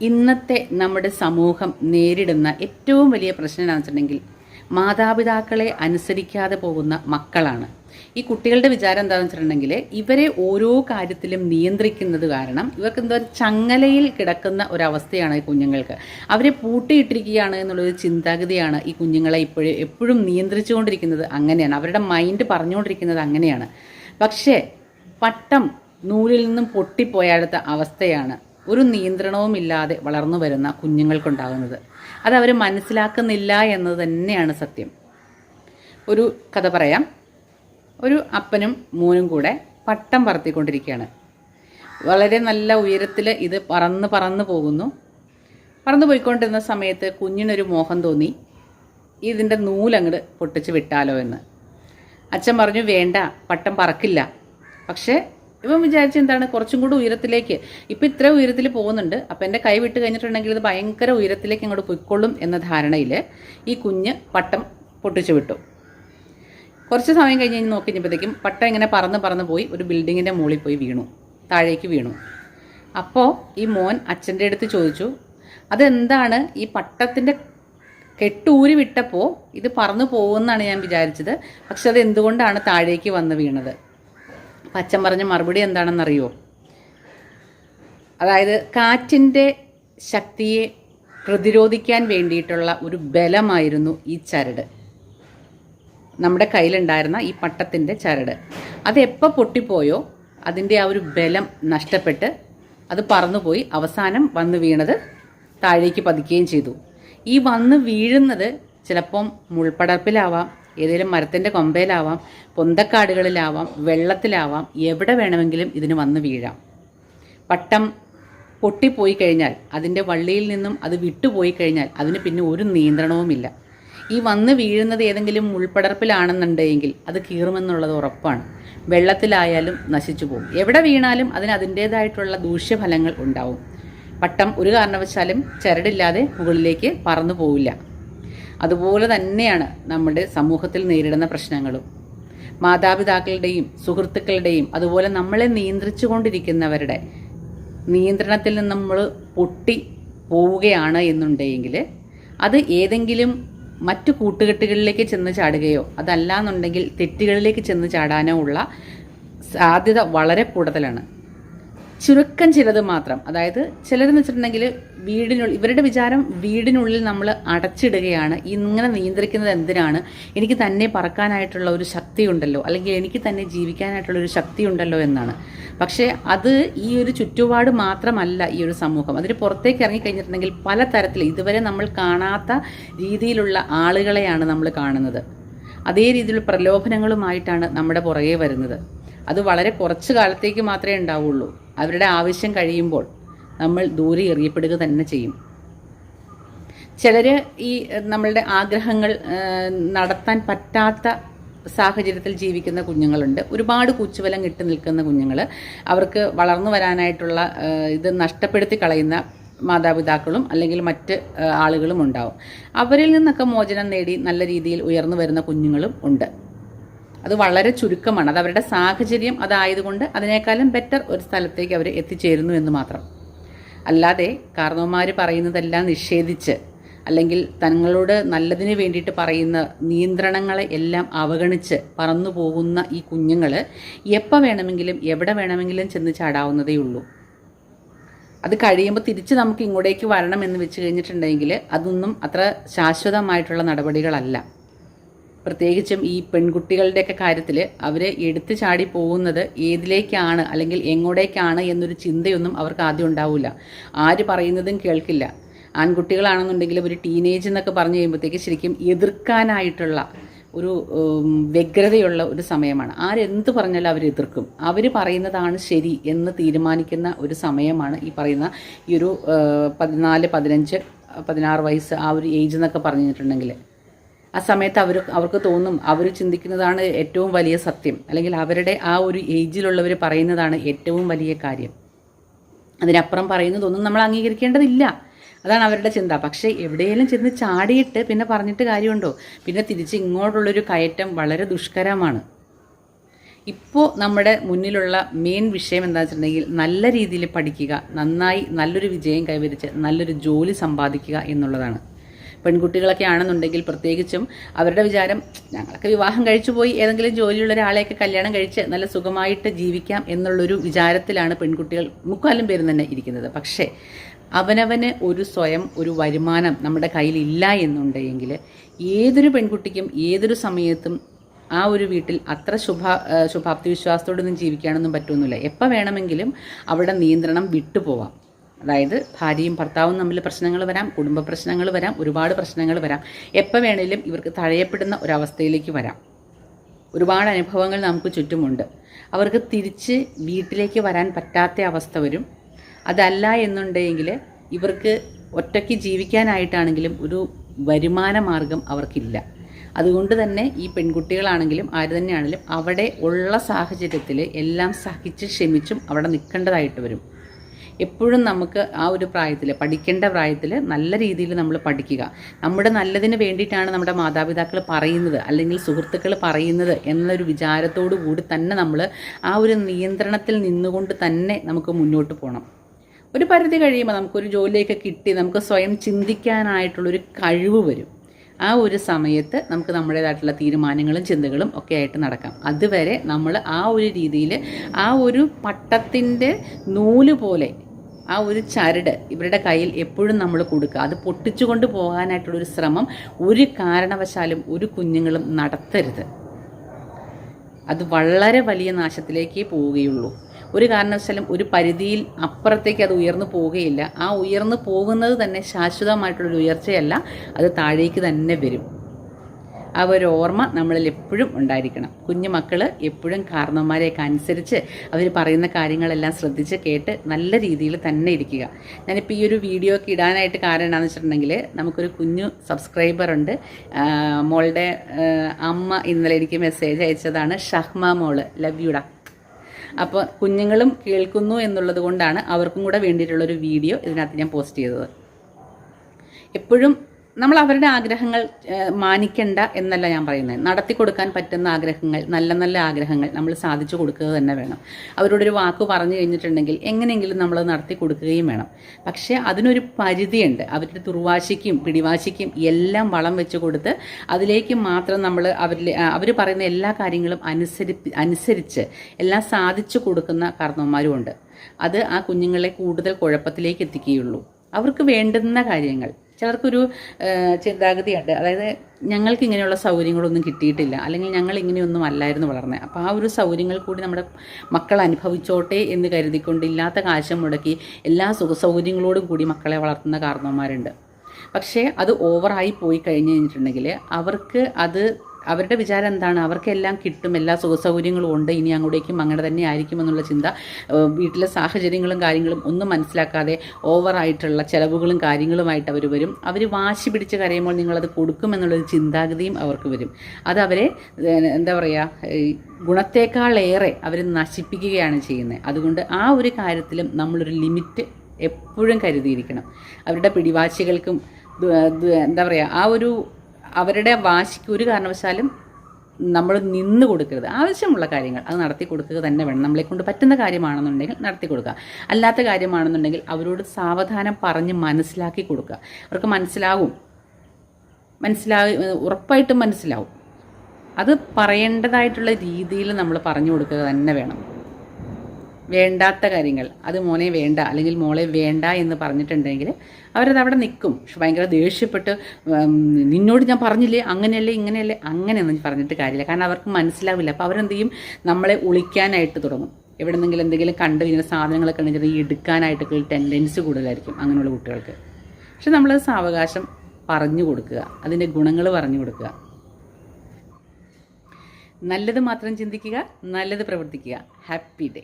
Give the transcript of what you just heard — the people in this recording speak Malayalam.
ഇന്നത്തെ നമ്മുടെ സമൂഹം നേരിടുന്ന ഏറ്റവും വലിയ പ്രശ്നം എന്താണെന്ന് വെച്ചിട്ടുണ്ടെങ്കിൽ മാതാപിതാക്കളെ അനുസരിക്കാതെ പോകുന്ന മക്കളാണ്. ഈ കുട്ടികളുടെ വിചാരം എന്താണെന്ന് വെച്ചിട്ടുണ്ടെങ്കിൽ ഇവരെ ഓരോ കാര്യത്തിലും നിയന്ത്രിക്കുന്നത് കാരണം ഇവർക്ക് എന്തോ ചങ്ങലയിൽ കിടക്കുന്ന ഒരവസ്ഥയാണ് ഈ കുഞ്ഞുങ്ങൾക്ക്. അവരെ പൂട്ടിയിട്ടിരിക്കുകയാണ് എന്നുള്ളൊരു ചിന്താഗതിയാണ് ഈ കുഞ്ഞുങ്ങളെ ഇപ്പോഴും എപ്പോഴും നിയന്ത്രിച്ചുകൊണ്ടിരിക്കുന്നത് അങ്ങനെയാണ്. അവരുടെ മൈൻഡ് പറഞ്ഞുകൊണ്ടിരിക്കുന്നത് അങ്ങനെയാണ്. പക്ഷേ പട്ടം നൂലിൽ നിന്നും പൊട്ടിപ്പോയാടുത്ത അവസ്ഥയാണ് ഒരു നിയന്ത്രണവുമില്ലാതെ വളർന്നു വരുന്ന കുഞ്ഞുങ്ങൾക്കുണ്ടാകുന്നത്. അത് അവർ മനസ്സിലാക്കുന്നില്ല എന്നത് തന്നെയാണ് സത്യം. ഒരു കഥ പറയാം. ഒരു അപ്പനും മോനും കൂടെ പട്ടം പറത്തിക്കൊണ്ടിരിക്കുകയാണ്. വളരെ നല്ല ഉയരത്തിൽ ഇത് പറന്ന് പറന്ന് പോകുന്നു. പറന്നു പോയിക്കൊണ്ടിരുന്ന സമയത്ത് കുഞ്ഞിനൊരു മോഹം തോന്നി. ഇതിന്റെ നൂലങ്ങട് പൊട്ടിച്ച് വിട്ടാലോ എന്ന്. അച്ഛൻ പറഞ്ഞു വേണ്ട പട്ടം പറക്കില്ല. പക്ഷേ ഇവൻ വിചാരിച്ച എന്താണ്? കുറച്ചും കൂടി ഉയരത്തിലേക്ക്. ഇപ്പം ഇത്ര ഉയരത്തിൽ പോകുന്നുണ്ട്. അപ്പം എന്റെ കൈ വിട്ട് കഴിഞ്ഞിട്ടുണ്ടെങ്കിൽ ഇത് ഭയങ്കര ഉയരത്തിലേക്ക് അങ്ങോട്ട് പൊയ്ക്കൊള്ളും എന്ന ധാരണയിൽ ഈ കുഞ്ഞ് പട്ടം പൊട്ടിച്ചു വിട്ടു. കുറച്ച് സമയം കഴിഞ്ഞ് കഴിഞ്ഞ് നോക്കി കഴിഞ്ഞപ്പോഴത്തേക്കും പട്ടം ഇങ്ങനെ പറന്ന് പറന്ന് പോയി ഒരു ബിൽഡിങ്ങിന്റെ മുകളിൽ പോയി വീണു. താഴേക്ക് വീണു. അപ്പോൾ ഈ മോൻ അച്ഛന്റെ അടുത്ത് ചോദിച്ചു അതെന്താണ്? ഈ പട്ടത്തിന്റെ കെട്ടൂരി വിട്ടപ്പോൾ ഇത് പറന്നു പോകുമെന്നാണ് ഞാൻ വിചാരിച്ചത്. പക്ഷെ അത് എന്തുകൊണ്ടാണ് താഴേക്ക് വന്ന് വീണത്? അച്ഛൻ പറഞ്ഞ മറുപടി എന്താണെന്നറിയോ? അതായത് കാറ്റിന്റെ ശക്തിയെ പ്രതിരോധിക്കാൻ വേണ്ടിയിട്ടുള്ള ഒരു ബലമായിരുന്നു ഈ ചരട്. നമ്മുടെ കയ്യിലുണ്ടായിരുന്ന ഈ പട്ടത്തിന്റെ ചരട്. അത് എപ്പോൾ പൊട്ടിപ്പോയോ അതിന്റെ ആ ഒരു ബലം നഷ്ടപ്പെട്ട് അത് പറന്നുപോയി അവസാനം വന്ന് വീണത് താഴേക്ക് പതിക്കുകയും ചെയ്തു. ഈ വന്ന് വീഴുന്നത് ചിലപ്പം മുൾപ്പടർപ്പിലാവാം ഏതെങ്കിലും മരത്തിന്റെ കൊമ്പയിലാവാം പൊന്തക്കാടുകളിലാവാം വെള്ളത്തിലാവാം എവിടെ വേണമെങ്കിലും ഇതിന് വന്ന് വീഴാം. പട്ടം പൊട്ടിപ്പോയി കഴിഞ്ഞാൽ അതിന്റെ വള്ളിയിൽ നിന്നും അത് വിട്ടുപോയി കഴിഞ്ഞാൽ അതിന് പിന്നെ ഒരു നിയന്ത്രണവുമില്ല. ഈ വന്ന് വീഴുന്നത് ഏതെങ്കിലും ഉൾപ്പടർപ്പിലാണെന്നുണ്ടെങ്കിൽ അത് കീറുമെന്നുള്ളത് ഉറപ്പാണ്. വെള്ളത്തിലായാലും നശിച്ചു പോകും. എവിടെ വീണാലും അതിന് അതിന്റേതായിട്ടുള്ള ദൂഷ്യഫലങ്ങൾ ഉണ്ടാവും. പട്ടം ഒരു കാരണവശാലും ചരടില്ലാതെ മുകളിലേക്ക് പറന്നു പോവില്ല. അതുപോലെ തന്നെയാണ് നമ്മുടെ സമൂഹത്തിൽ നേരിടുന്ന പ്രശ്നങ്ങളും. മാതാപിതാക്കളുടെയും സുഹൃത്തുക്കളുടെയും അതുപോലെ നമ്മളെ നിയന്ത്രിച്ചു കൊണ്ടിരിക്കുന്നവരുടെ നിയന്ത്രണത്തിൽ നിന്ന് നമ്മൾ പൊട്ടി പോവുകയാണ് എന്നുണ്ടെങ്കിൽ അത് ഏതെങ്കിലും മറ്റു കൂട്ടുകെട്ടുകളിലേക്ക് ചെന്ന് ചാടുകയോ അതല്ല എന്നുണ്ടെങ്കിൽ തെറ്റുകളിലേക്ക് ചെന്ന് ചാടാനോ ഉള്ള സാധ്യത വളരെ കൂടുതലാണ്. ചുരുക്കം ചിലത് മാത്രം. അതായത് ചിലരെന്ന് വെച്ചിട്ടുണ്ടെങ്കിൽ വീടിനുള്ളിൽ ഇവരുടെ വിചാരം വീടിനുള്ളിൽ നമ്മൾ അടച്ചിടുകയാണ്. ഇങ്ങനെ നിയന്ത്രിക്കുന്നത് എന്തിനാണ്? എനിക്ക് തന്നെ പറക്കാനായിട്ടുള്ള ഒരു ശക്തി ഉണ്ടല്ലോ അല്ലെങ്കിൽ എനിക്ക് തന്നെ ജീവിക്കാനായിട്ടുള്ള ഒരു ശക്തി ഉണ്ടല്ലോ എന്നാണ്. പക്ഷേ അത് ഈ ഒരു ചുറ്റുപാട് മാത്രമല്ല ഈ ഒരു സമൂഹം. അതിന് പുറത്തേക്ക് ഇറങ്ങിക്കഴിഞ്ഞിട്ടുണ്ടെങ്കിൽ പല തരത്തിൽ ഇതുവരെ നമ്മൾ കാണാത്ത രീതിയിലുള്ള ആളുകളെയാണ് നമ്മൾ കാണുന്നത്. അതേ രീതിയിലുള്ള പ്രലോഭനങ്ങളുമായിട്ടാണ് നമ്മുടെ പുറകെ വരുന്നത്. അത് വളരെ കുറച്ച് കാലത്തേക്ക് മാത്രമേ ഉണ്ടാവുള്ളൂ. അവരുടെ ആവശ്യം കഴിയുമ്പോൾ നമ്മൾ ദൂരെ എറിയപ്പെടുക തന്നെ ചെയ്യും. ചിലർ ഈ നമ്മളുടെ ആഗ്രഹങ്ങൾ നടത്താൻ പറ്റാത്ത സാഹചര്യത്തിൽ ജീവിക്കുന്ന കുഞ്ഞുങ്ങളുണ്ട്. ഒരുപാട് കൂച്ചുവലം കിട്ടി നിൽക്കുന്ന കുഞ്ഞുങ്ങൾ അവർക്ക് വളർന്നു വരാനായിട്ടുള്ള ഇത് നഷ്ടപ്പെടുത്തി കളയുന്ന മാതാപിതാക്കളും അല്ലെങ്കിൽ മറ്റ് ആളുകളും ഉണ്ടാവും. അവരിൽ നിന്നൊക്കെ മോചനം നേടി നല്ല രീതിയിൽ ഉയർന്നു വരുന്ന കുഞ്ഞുങ്ങളും ഉണ്ട്. അത് വളരെ ചുരുക്കമാണ്. അത് അവരുടെ സാഹചര്യം അതായതുകൊണ്ട് അതിനേക്കാളും ബെറ്റർ ഒരു സ്ഥലത്തേക്ക് അവർ എത്തിച്ചേരുന്നു എന്ന് മാത്രം. അല്ലാതെ കാർന്നവന്മാർ പറയുന്നതെല്ലാം നിഷേധിച്ച് അല്ലെങ്കിൽ തങ്ങളോട് നല്ലതിന് വേണ്ടിയിട്ട് പറയുന്ന നിയന്ത്രണങ്ങളെ എല്ലാം അവഗണിച്ച് പറന്നു പോകുന്ന ഈ കുഞ്ഞുങ്ങൾ എപ്പോൾ വേണമെങ്കിലും എവിടെ വേണമെങ്കിലും ചെന്ന് ചാടാവുന്നതേ ഉള്ളൂ. അത് കഴിയുമ്പോൾ തിരിച്ച് നമുക്ക് ഇങ്ങോട്ടേക്ക് വരണം എന്ന് വെച്ച് കഴിഞ്ഞിട്ടുണ്ടെങ്കിൽ അതൊന്നും അത്ര ശാശ്വതമായിട്ടുള്ള നടപടികളല്ല. പ്രത്യേകിച്ചും ഈ പെൺകുട്ടികളുടെയൊക്കെ കാര്യത്തിൽ അവർ എടുത്തു ചാടി പോകുന്നത് ഏതിലേക്കാണ് അല്ലെങ്കിൽ എങ്ങോട്ടേക്കാണ് എന്നൊരു ചിന്തയൊന്നും അവർക്ക് ആദ്യം ഉണ്ടാവില്ല ആര് പറയുന്നതും കേൾക്കില്ല. ആൺകുട്ടികളാണെന്നുണ്ടെങ്കിൽ ഒരു ടീനേജ് എന്നൊക്കെ പറഞ്ഞു കഴിയുമ്പോഴത്തേക്ക് ശരിക്കും എതിർക്കാനായിട്ടുള്ള ഒരു വ്യഗ്രതയുള്ള ഒരു സമയമാണ്. ആരെന്ത് പറഞ്ഞാലും അവർ എതിർക്കും. അവർ പറയുന്നതാണ് ശരി എന്ന് തീരുമാനിക്കുന്ന ഒരു സമയമാണ് ഈ പറയുന്ന ഈ ഒരു പതിനാല് പതിനഞ്ച് പതിനാറ് വയസ്സ് ആ ഒരു ഏജ് എന്നൊക്കെ പറഞ്ഞിട്ടുണ്ടെങ്കിൽ ആ സമയത്ത് അവർ അവർക്ക് തോന്നും അവർ ചിന്തിക്കുന്നതാണ് ഏറ്റവും വലിയ സത്യം. അല്ലെങ്കിൽ അവരുടെ ആ ഒരു ഏജിലുള്ളവർ പറയുന്നതാണ് ഏറ്റവും വലിയ കാര്യം. അതിനപ്പുറം പറയുന്നതൊന്നും നമ്മൾ അംഗീകരിക്കേണ്ടതില്ല. അതാണ് അവരുടെ ചിന്ത. പക്ഷേ എവിടെയെങ്കിലും ചെന്ന് ചാടിയിട്ട് പിന്നെ പറഞ്ഞിട്ട് കാര്യമുണ്ടോ? പിന്നെ തിരിച്ച് ഇങ്ങോട്ടുള്ളൊരു കയറ്റം വളരെ ദുഷ്കരമാണ്. ഇപ്പോൾ നമ്മുടെ മുന്നിലുള്ള മെയിൻ വിഷയം എന്താ വെച്ചിട്ടുണ്ടെങ്കിൽ നല്ല രീതിയിൽ പഠിക്കുക നന്നായി നല്ലൊരു വിജയം കൈവരിച്ച് നല്ലൊരു ജോലി സമ്പാദിക്കുക എന്നുള്ളതാണ്. പെൺകുട്ടികളൊക്കെ ആണെന്നുണ്ടെങ്കിൽ പ്രത്യേകിച്ചും അവരുടെ വിചാരം ഞങ്ങളൊക്കെ വിവാഹം കഴിച്ചു പോയി ഏതെങ്കിലും ജോലിയുള്ള ഒരാളെയൊക്കെ കല്യാണം കഴിച്ച് നല്ല സുഖമായിട്ട് ജീവിക്കാം എന്നുള്ളൊരു വിചാരത്തിലാണ് പെൺകുട്ടികൾ മുക്കാലും പേരും തന്നെ ഇരിക്കുന്നത്. പക്ഷേ അവനവന് ഒരു സ്വയം ഒരു വരുമാനം നമ്മുടെ കയ്യിലില്ല എന്നുണ്ടെങ്കിൽ ഏതൊരു പെൺകുട്ടിക്കും ഏതൊരു സമയത്തും ആ ഒരു വീട്ടിൽ അത്ര ശുഭ ശുഭാപ്തി വിശ്വാസത്തോടൊന്നും ജീവിക്കാനൊന്നും പറ്റുമെന്നില്ല എപ്പോൾ വേണമെങ്കിലും അവിടെ നിയന്ത്രണം വിട്ടുപോവാം. അതായത് ഭാര്യയും ഭർത്താവും തമ്മിൽ പ്രശ്നങ്ങൾ വരാം കുടുംബ പ്രശ്നങ്ങൾ വരാം ഒരുപാട് പ്രശ്നങ്ങൾ വരാം. എപ്പോൾ വേണേലും ഇവർക്ക് തഴയപ്പെടുന്ന ഒരവസ്ഥയിലേക്ക് വരാം. ഒരുപാട് അനുഭവങ്ങൾ നമുക്ക് ചുറ്റുമുണ്ട്. അവർക്ക് തിരിച്ച് വീട്ടിലേക്ക് വരാൻ പറ്റാത്ത അവസ്ഥ വരും. അതല്ല എന്നുണ്ടെങ്കിൽ ഇവർക്ക് ഒറ്റയ്ക്ക് ജീവിക്കാനായിട്ടാണെങ്കിലും ഒരു വരുമാന മാർഗം അവർക്കില്ല. അതുകൊണ്ട് തന്നെ ഈ പെൺകുട്ടികളാണെങ്കിലും ആര് തന്നെയാണെങ്കിലും അവിടെ ഉള്ള സാഹചര്യത്തിൽ എല്ലാം സഹിച്ച് ക്ഷമിച്ചും അവിടെ നിൽക്കേണ്ടതായിട്ട് വരും. എപ്പോഴും നമുക്ക് ആ ഒരു പ്രായത്തിൽ പഠിക്കേണ്ട പ്രായത്തിൽ നല്ല രീതിയിൽ നമ്മൾ പഠിക്കുക. നമ്മുടെ നല്ലതിന് വേണ്ടിയിട്ടാണ് നമ്മുടെ മാതാപിതാക്കൾ പറയുന്നത് അല്ലെങ്കിൽ സുഹൃത്തുക്കൾ പറയുന്നത് എന്നൊരു വിചാരത്തോടു കൂടി തന്നെ നമ്മൾ ആ ഒരു നിയന്ത്രണത്തിൽ നിന്നുകൊണ്ട് തന്നെ നമുക്ക് മുന്നോട്ട് പോകണം ഒരു പരിധി കഴിയുമ്പോൾ നമുക്കൊരു ജോലിയൊക്കെ കിട്ടി നമുക്ക് സ്വയം ചിന്തിക്കാനായിട്ടുള്ളൊരു കഴിവ് വരും. ആ ഒരു സമയത്ത് നമുക്ക് നമ്മുടേതായിട്ടുള്ള തീരുമാനങ്ങളും ചിന്തകളും ഒക്കെ ആയിട്ട് നടക്കാം. അതുവരെ നമ്മൾ ആ ഒരു രീതിയിൽ ആ ഒരു പട്ടത്തിന്റെ നൂൽ പോലെ ആ ഒരു ചരട് ഇവരുടെ കയ്യിൽ എപ്പോഴും നമ്മൾ കൊടുക്കുക. അത് പൊട്ടിച്ചുകൊണ്ട് പോകാനായിട്ടുള്ളൊരു ശ്രമം ഒരു കാരണവശാലും ഒരു കുഞ്ഞുങ്ങളും നടത്തരുത്. അത് വളരെ വലിയ നാശത്തിലേക്ക് പോവുകയുള്ളൂ. ഒരു കാരണവശാലും ഒരു പരിധിയിൽ അപ്പുറത്തേക്ക് അത് ഉയർന്നു പോവുകയില്ല. ആ ഉയർന്നു പോകുന്നത് തന്നെ ശാശ്വതമായിട്ടുള്ളൊരു ഉയർച്ചയല്ല. അത് താഴേക്ക് തന്നെ വരും. ആ ഒരു ഓർമ്മ നമ്മളിൽ എപ്പോഴും ഉണ്ടായിരിക്കണം. കുഞ്ഞു മക്കൾ എപ്പോഴും കാരണവന്മാരെയൊക്കെ അനുസരിച്ച് അവർ പറയുന്ന കാര്യങ്ങളെല്ലാം ശ്രദ്ധിച്ച് കേട്ട് നല്ല രീതിയിൽ തന്നെ ഇരിക്കുക. ഞാനിപ്പോൾ ഈ ഒരു വീഡിയോ ഒക്കെ ഇടാനായിട്ട് കാരണം എന്താണെന്ന് വെച്ചിട്ടുണ്ടെങ്കിൽ നമുക്കൊരു കുഞ്ഞു ആ, മോളുടെ അമ്മ ഇന്നലെ എനിക്ക് മെസ്സേജ് അയച്ചതാണ് ഷഹ്മ മോൾ ലവ് യുടാ അപ്പോൾ കുഞ്ഞുങ്ങളും കേൾക്കുന്നു എന്നുള്ളത് കൊണ്ടാണ് അവർക്കും കൂടെ വേണ്ടിയിട്ടുള്ളൊരു വീഡിയോ ഇതിനകത്ത് ഞാൻ പോസ്റ്റ് ചെയ്തത്. എപ്പോഴും നമ്മൾ അവരുടെ ആഗ്രഹങ്ങൾ മാനിക്കണ്ട എന്നല്ല ഞാൻ പറയുന്നത്. നടത്തി കൊടുക്കാൻ പറ്റുന്ന ആഗ്രഹങ്ങൾ നല്ല നല്ല ആഗ്രഹങ്ങൾ നമ്മൾ സാധിച്ചു കൊടുക്കുക തന്നെ വേണം. അവരോടൊരു വാക്ക് പറഞ്ഞു കഴിഞ്ഞിട്ടുണ്ടെങ്കിൽ എങ്ങനെയെങ്കിലും നമ്മൾ നടത്തി കൊടുക്കുകയും വേണം. പക്ഷേ അതിനൊരു പരിധിയുണ്ട്. അവരുടെ ദുർവാശിക്കും പിടിവാശിക്കും എല്ലാം വളം വെച്ച് കൊടുത്ത് അതിലേക്ക് മാത്രം നമ്മൾ അവരിൽ അവർ പറയുന്ന എല്ലാ കാര്യങ്ങളും അനുസരി അനുസരിച്ച് എല്ലാം സാധിച്ചു കൊടുക്കുന്ന കാരണവന്മാരും ഉണ്ട് അത് ആ കുഞ്ഞുങ്ങളെ കൂടുതൽ കുഴപ്പത്തിലേക്ക് എത്തിക്കുകയുള്ളൂ. അവർക്ക് വേണ്ടുന്ന കാര്യങ്ങൾ ചിലർക്കൊരു ചിന്താഗതിയുണ്ട്. അതായത് ഞങ്ങൾക്ക് ഇങ്ങനെയുള്ള സൗകര്യങ്ങളൊന്നും കിട്ടിയിട്ടില്ല. അല്ലെങ്കിൽ ഞങ്ങൾ ഇങ്ങനെയൊന്നും അല്ലായിരുന്നു വളർന്നത് അപ്പോൾ ആ ഒരു സൗകര്യങ്ങൾ കൂടി നമ്മുടെ മക്കൾ അനുഭവിച്ചോട്ടെ എന്ന് കരുതിക്കൊണ്ട് ഇല്ലാത്ത കാശം മുടക്കി എല്ലാ സുഖ സൗകര്യങ്ങളോടും കൂടി മക്കളെ വളർത്തുന്ന കാരണവന്മാരുണ്ട് പക്ഷേ അത് ഓവറായി പോയി കഴിഞ്ഞ് കഴിഞ്ഞിട്ടുണ്ടെങ്കിൽ അവർക്ക് അത് അവരുടെ വിചാരം എന്താണ്? അവർക്കെല്ലാം കിട്ടും എല്ലാ സുഖ സൗകര്യങ്ങളും ഉണ്ട് ഇനി അങ്ങോട്ടേക്കും അങ്ങനെ തന്നെ ആയിരിക്കും എന്നുള്ള ചിന്ത വീട്ടിലെ സാഹചര്യങ്ങളും കാര്യങ്ങളും ഒന്നും മനസ്സിലാക്കാതെ ഓവറായിട്ടുള്ള ചിലവുകളും കാര്യങ്ങളുമായിട്ട് അവർ വരും. അവർ വാശി പിടിച്ച് കരയുമ്പോൾ നിങ്ങളത് കൊടുക്കുമെന്നുള്ളൊരു ചിന്താഗതിയും അവർക്ക് വരും. അത് അവരെ എന്താ പറയുക ഗുണത്തേക്കാളേറെ അവർ നശിപ്പിക്കുകയാണ് ചെയ്യുന്നത്. അതുകൊണ്ട് ആ ഒരു കാര്യത്തിലും നമ്മളൊരു ലിമിറ്റ് എപ്പോഴും കരുതിയിരിക്കണം. അവരുടെ പിടിവാശികൾക്കും എന്താ പറയുക ആ ഒരു അവരുടെ വാശിക്ക് ഒരു കാരണവശാലും നമ്മൾ നിന്ന് കൊടുക്കരുത്. ആവശ്യമുള്ള കാര്യങ്ങൾ അത് നടത്തി കൊടുക്കുക തന്നെ വേണം. നമ്മളെ കൊണ്ട് പറ്റുന്ന കാര്യമാണെന്നുണ്ടെങ്കിൽ നടത്തി കൊടുക്കുക. അല്ലാത്ത കാര്യമാണെന്നുണ്ടെങ്കിൽ അവരോട് സാവധാനം പറഞ്ഞ് മനസ്സിലാക്കി കൊടുക്കുക. അവർക്ക് മനസ്സിലാവും. മനസ്സിലാവും ഉറപ്പായിട്ടും മനസ്സിലാവും. അത് പറയേണ്ടതായിട്ടുള്ള രീതിയിൽ നമ്മൾ പറഞ്ഞു കൊടുക്കുക തന്നെ വേണം. വേണ്ടാത്ത കാര്യങ്ങൾ. അത് മോനെ വേണ്ട അല്ലെങ്കിൽ മോളെ വേണ്ട എന്ന് പറഞ്ഞിട്ടുണ്ടെങ്കിൽ അവരത് അവിടെ നിൽക്കും. പക്ഷെ ഭയങ്കര ദേഷ്യപ്പെട്ട് നിന്നോട് ഞാൻ പറഞ്ഞില്ലേ? അങ്ങനെയല്ലേ ഇങ്ങനെയല്ലേ? അങ്ങനെയൊന്നും പറഞ്ഞിട്ട് കാര്യമില്ല. കാരണം അവർക്ക് മനസ്സിലാവില്ല. അപ്പോൾ അവരെന്ത് ചെയ്യും? നമ്മളെ ഒളിക്കാനായിട്ട് തുടങ്ങും. എവിടെ നിന്നെങ്കിലും എന്തെങ്കിലും കണ്ടു കഴിഞ്ഞാൽ സാധനങ്ങളൊക്കെ ഉണ്ടെങ്കിൽ എടുക്കാനായിട്ടൊക്കെ ഒരു ടെൻഡൻസി കൂടുതലായിരിക്കും അങ്ങനെയുള്ള കുട്ടികൾക്ക്. പക്ഷെ നമ്മൾ സാവകാശം പറഞ്ഞു കൊടുക്കുക. അതിന്റെ ഗുണങ്ങൾ പറഞ്ഞു കൊടുക്കുക. നല്ലത് മാത്രം ചിന്തിക്കുക നല്ലത് പ്രവർത്തിക്കുക. Happy day